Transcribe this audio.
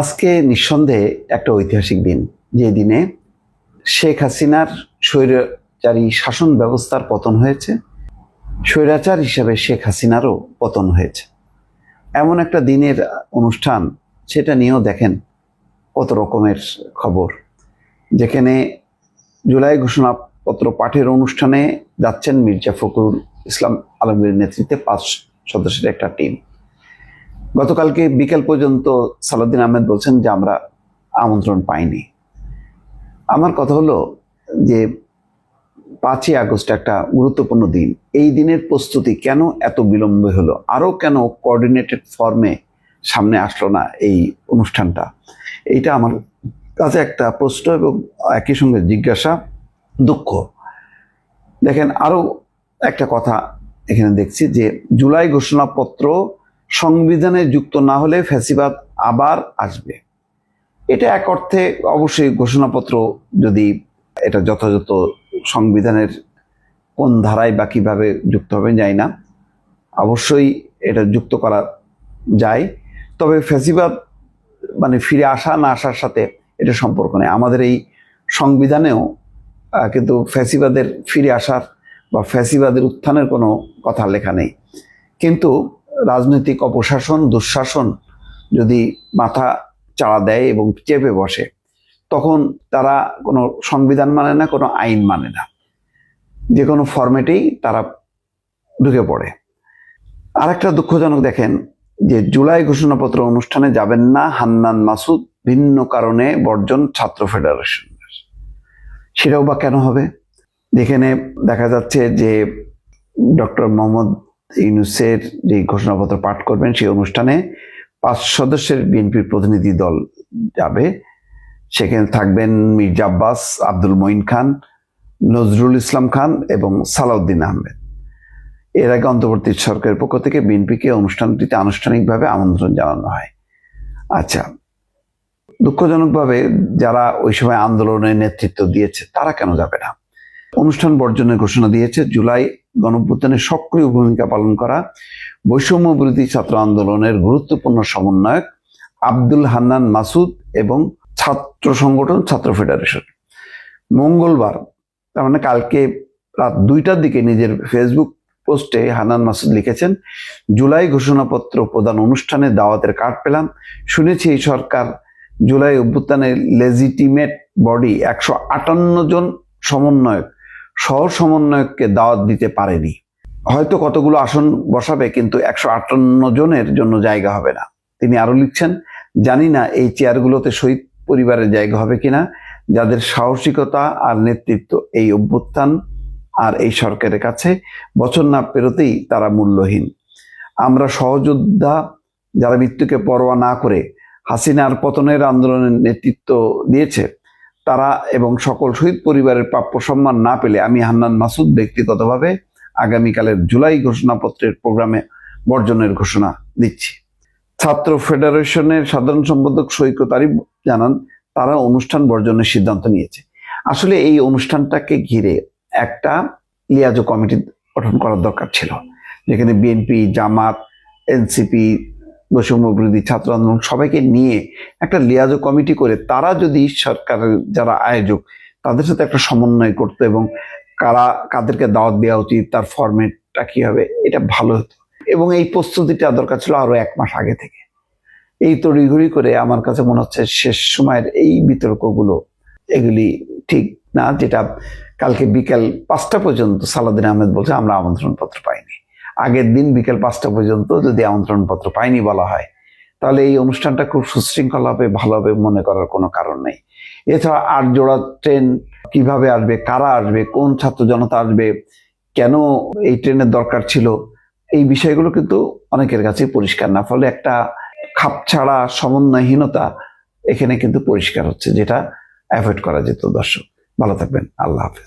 আজকে নিঃসন্দেহে একটা ঐতিহাসিক দিন, যে দিনে শেখ হাসিনার স্বৈরাচারী শাসন ব্যবস্থার পতন হয়েছে। স্বৈরাচার হিসাবে শেখ হাসিনারও পতন হয়েছে। এমন একটা দিনের অনুষ্ঠান, সেটা নিয়েও দেখেন কত রকমের খবর। যেখানে জুলাই ঘোষণাপত্র পাঠের অনুষ্ঠানে যাচ্ছেন মির্জা ফখরুল ইসলাম আলমগীর নেতৃত্বে পাঁচ সদস্যের একটা টিম। গতকালকে বিকেল পর্যন্ত সালাউদ্দিন আহমেদ বলছেন যে আমরা আমন্ত্রণ পাইনি। আমার কথা হলো যে পাঁচই আগস্ট একটা গুরুত্বপূর্ণ দিন। এই দিনের প্রস্তুতি কেন এত বিলম্ব হলো? আরও কেন কোঅর্ডিনেটেড ফর্মে সামনে আসলো না এই অনুষ্ঠানটা? এইটা আমার কাছে একটা প্রশ্ন এবং একই সঙ্গে জিজ্ঞাসা, দুঃখ। দেখেন, আরও একটা কথা এখানে দেখছি যে জুলাই ঘোষণাপত্র সংবিধানে যুক্ত না হলে ফ্যাসিবাদ আবার আসবে। এটা এক অর্থে অবশ্যই ঘোষণাপত্র যদি এটা যথাযথ সংবিধানের কোন ধারায় বা কীভাবে যুক্ত হবে যাই না। অবশ্যই এটা যুক্ত করা যায়। তবে ফ্যাসিবাদ মানে ফিরে আসা না আসার সাথে এটা সম্পর্ক নেই। আমাদের এই সংবিধানেও কিন্তু ফ্যাসিবাদের ফিরে আসার বা ফ্যাসিবাদের উত্থানের কোনো কথা লেখা নেই। কিন্তু রাজনৈতিক অপশাসন, দুঃশাসন যদি মাথা চাড়া দেয় এবং চেপে বসে, তখন তারা কোনো সংবিধান মানে না, কোনো আইন মানে না। যে কোনো ফরম্যাটেই তারা ঢুকে পড়ে। আর একটা দুঃখজনক দেখেন যে জুলাই ঘোষণাপত্র অনুষ্ঠানে যাবেন না হান্নান মাসুদ, ভিন্ন কারণে বর্জন ছাত্র ফেডারেশন। সেটাও বা কেন হবে? যেখানে দেখা যাচ্ছে যে ডক্টর মোহাম্মদ ইউনুসের যে ঘোষণাপত্র পাঠ করবেন সেই অনুষ্ঠানে পাঁচ সদস্যের বিএনপির প্রতিনিধি দল যাবে। সেখানে থাকবেন মির্জা আব্বাস, আব্দুল মঈন খান, নজরুল ইসলাম খান এবং সালাউদ্দিন আহমেদ। এর আগে অন্তর্বর্তী সরকারের পক্ষ থেকে বিএনপিকে অনুষ্ঠানটিতে আনুষ্ঠানিকভাবে আমন্ত্রণ জানানো হয়। আচ্ছা দুঃখজনকভাবে যারা ওই সময় আন্দোলনের নেতৃত্ব দিয়েছে, তারা কেন যাবে না? অনুষ্ঠান বর্জনের ঘোষণা দিয়েছে। জুলাই গণভ্যুত্থানে সক্রিয় ভূমিকা পালন করা বৈষম্য বিরোধী ছাত্র আন্দোলনের গুরুত্বপূর্ণ সমন্বয়ক আব্দুল হান্নান মাসুদ এবং ছাত্র সংগঠন ছাত্র ফেডারেশন। মঙ্গলবার, তার মানে কালকে রাত দুইটার দিকে নিজের ফেসবুক পোস্টে হানান মাসুদ লিখেছেন, জুলাই ঘোষণাপত্র প্রদান অনুষ্ঠানে দাওয়াতের কার্ড পেলাম। শুনেছি এই সরকার জুলাই অভ্যুত্থানের লেজিটিমেট বডি একশো আটান্ন জন সমন্বয়ক সহ সমন্বয়ককে দাওয়াত দিতে পারেনি। হয়তো কতগুলো আসন বসাবে, কিন্তু একশো আটান্ন জনের জন্য জায়গা হবে না। তিনি আরও লিখছেন, জানি না এই চেয়ারগুলোতে শহীদ পরিবারের জায়গা হবে কিনা, যাদের সাহসিকতা আর নেতৃত্ব এই অভ্যুত্থান আর এই সরকারের কাছে বছর না পেরোতেই তারা মূল্যহীন। আমরা সহযোদ্ধা যারা মৃত্যুকে পরোয়া না করে হাসিনার পতনের আন্দোলনের নেতৃত্ব দিয়েছে তারা এবং সকল শহীদ পরিবারের প্রাপ্য সম্মান না পেলে আমি হান্নান মাসুদ ব্যক্তিগতভাবে আগামীকালের জুলাই ঘোষণাপত্রের প্রোগ্রামে বর্জনের ঘোষণা দিচ্ছি। ছাত্র ফেডারেশনের সাধারণ সম্পাদক সৈকত আরিফ জানান, তারা অনুষ্ঠান বর্জনের সিদ্ধান্ত নিয়েছে। আসলে এই অনুষ্ঠানটাকে ঘিরে একটা লিয়াজো কমিটি গঠন করার দরকার ছিল। যেখানে বিএনপি, জামাত, এনসিপি বৈষম্য ছাত্র আন্দোলন সবাইকে নিয়ে একটা লিয়াজো কমিটি করে তারা যদি সরকারের যারা আয়োজক, তাদের সাথে একটা সমন্বয় করতো এবং কারা কাদেরকে দাওয়াত দেওয়া উচিত, তার ফরম্যাটটা কি হবে, এটা ভালো হতো। এবং এই প্রস্তুতিটা দরকার ছিল আরও এক মাস আগে থেকে। এই তড়িঘড়ি করে আমার কাছে মনে হচ্ছে শেষ সময়ের এই বিতর্কগুলো, এগুলি ঠিক না, যেটা কালকে বিকেল পাঁচটা পর্যন্ত সালাদিন আহমেদ বলছে, আমরা আমন্ত্রণপত্র পাইনি। আগের দিন বিকেল পাঁচটা পর্যন্ত যদি আমন্ত্রণপত্র পায়নি বলা হয়, তাহলে এই অনুষ্ঠানটা খুব সুশৃঙ্খল হবে, ভালো হবে মনে করার কোনো কারণ নেই। এছাড়া আট জোড়া ট্রেন কীভাবে আসবে, কারা আসবে, কোন ছাত্র জনতা আসবে, কেন এই ট্রেনের দরকার ছিল, এই বিষয়গুলো কিন্তু অনেকের কাছে পরিষ্কার না, ফলে একটা খাপছাড়া সমন্বয়হীনতা এখানে কিন্তু পরিষ্কার হচ্ছে, যেটা অ্যাভয়েড করা যেত দর্শক। ভালো থাকবেন, আল্লাহ হাফেজ।